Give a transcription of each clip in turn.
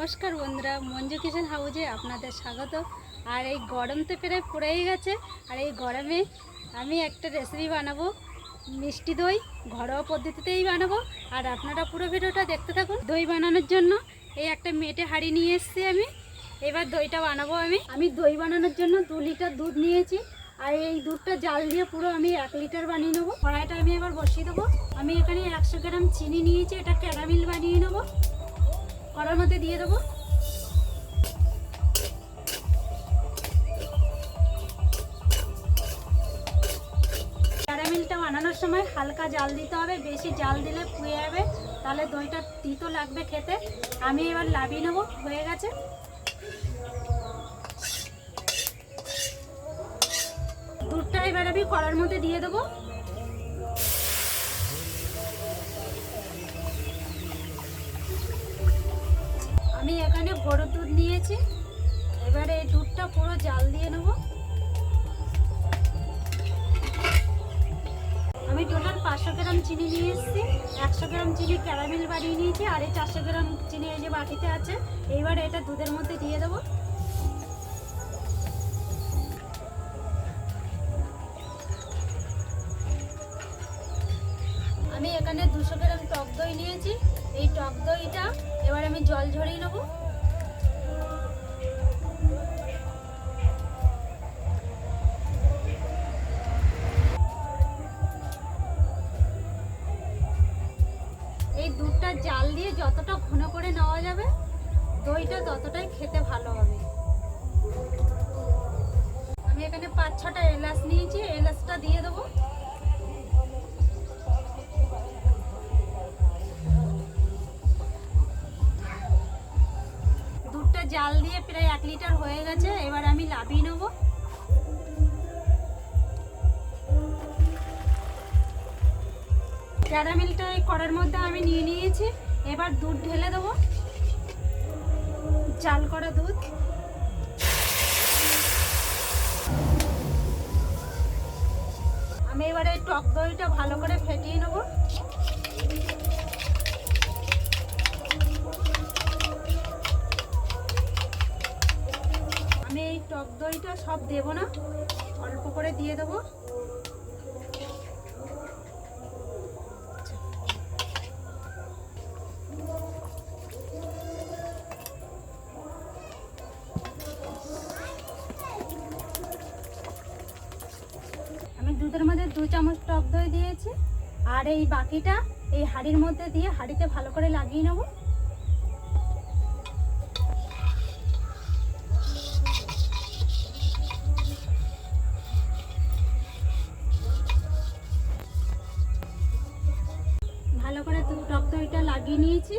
নমস্কার বন্ধুরা, মঞ্জু কিচেন হাউজে আপনাদের স্বাগত। আর এই গরম তো প্রায় পড়েই গেছে, আর এই গরমে আমি একটা রেসিপি বানাবো, মিষ্টি দই, ঘরোয়া পদ্ধতিতেই বানাবো। আর আপনারা পুরো ভিডিওটা দেখতে থাকুন। দই বানানোর জন্য এই একটা মেটে হাঁড়ি নিয়ে এসেছি আমি। এবার দইটা বানাবো আমি। আমি দই বানানোর জন্য দু লিটার দুধ নিয়েছি। আর এই দুধটা জাল দিয়ে পুরো আমি এক লিটার বানিয়ে নেব। কড়াইটা আমি এবার বসিয়ে দেবো। আমি এখানে একশো গ্রাম চিনি নিয়েছি, এটা ক্যারামিল বানিয়ে নেব। কড়ার মধ্যে দিয়ে দেবো। ক্যারামেলটা বানানোর সময় হালকা জাল দিতে হবে, বেশি জাল দিলে পুড়ে যাবে, তাহলে দইটা তিতো লাগবে খেতে। আমি এবার লাভিয়ে নেব, হয়ে গেছে। দুধটা এবার আমি কড়ার মধ্যে দিয়ে দেবো। আমি এখানে গরুর দুধ নিয়েছি। এবারে এই দুধটা পুরো জাল দিয়ে নেব। আমি টোটাল পাঁচশো গ্রাম চিনি নিয়ে এসেছি। একশো গ্রাম চিনি ক্যারামেল বানিয়ে নিয়েছি, আর এই চারশো গ্রাম চিনি এই যে বাটিতে আছে, এইবার এটা দুধের মধ্যে দিয়ে দেবো। আমি এখানে দুশো গ্রাম টক দই নিয়েছি। এই টক দইটা এবার আমি জল ঝরিয়ে নেব। এই দুধটা জাল দিয়ে যতটা ঘন করে নেওয়া যাবে, দইটা ততটাই খেতে ভালো হবে। আমি এখানে পাঁচ ছটা এলাচ নিয়েছি, এলাচটা দিয়ে দেবো। জাল দিয়ে প্রায় এক লিটার হয়ে গেছে, এবার আমি লাভিয়ে নেব। ক্যারামেলটা এই কড়ার মধ্যে আমি নিয়ে নিয়েছি, এবার দুধ ঢেলে দেবো। জাল করা দুধ। আমি এবারে টক দইটা ভালো করে ফেটিয়ে নেব। টক দইটা সব দেব না, অল্প করে দিয়ে দেবো। আমি দুধের মধ্যে দু চামচ টক দই দিয়েছি, আর এই বাকিটা এই হাঁড়ির মধ্যে দিয়ে হাঁড়িতে ভালো করে লাগিয়ে নেব। দইটা লাগিয়ে নিয়েছি।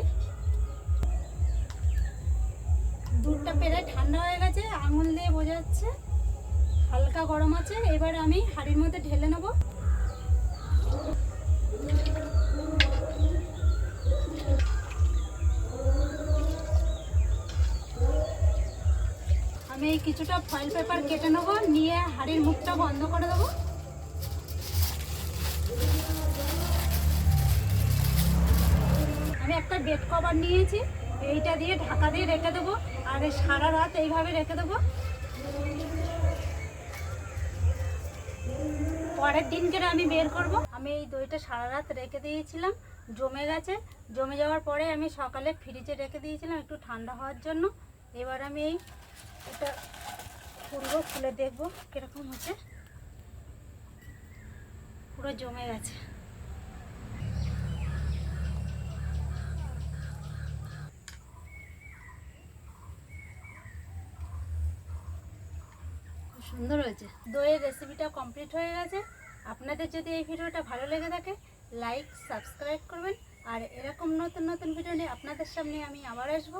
দুধটা প্রায় ঠান্ডা হয়ে গেছে, আঙুল দিয়ে বোঝা যাচ্ছে হালকা গরম আছে, এবার আমি হাঁড়ির মধ্যে ঢেলে নেব। আমি কিছুটা ফয়েল পেপার কেটে নেব, নিয়ে হাঁড়ির মুখটা বন্ধ করে দেবো আমি একটা বেড কভার নিয়েছি। এইটা দিয়ে ঢাকা দিয়ে রেখে দেবো। আর সারা রাত এইভাবে রেখে দেবো। পরের দিনকে আমি বের করব। আমি এই দইটা সারা রাত রেখে দিয়েছিলাম। জমে গেছে। জমে যাওয়ার পরে আমি সকালে ফ্রিজে রেখে দিয়েছিলাম একটু ঠান্ডা হওয়ার জন্য। এবার আমি এই এটা খুলবো, খুলে দেখব কীরকম হচ্ছে। পুরো জমে গেছে। সুন্দর হয়েছে। দইয়ের রেসিপিটা কমপ্লিট হয়ে গেছে। আপনাদের যদি এই ভিডিওটা ভালো লেগে থাকে লাইক সাবস্ক্রাইব করবেন। আর এরকম নতুন নতুন ভিডিও নিয়ে আপনাদের সামনে আমি আবার আসব।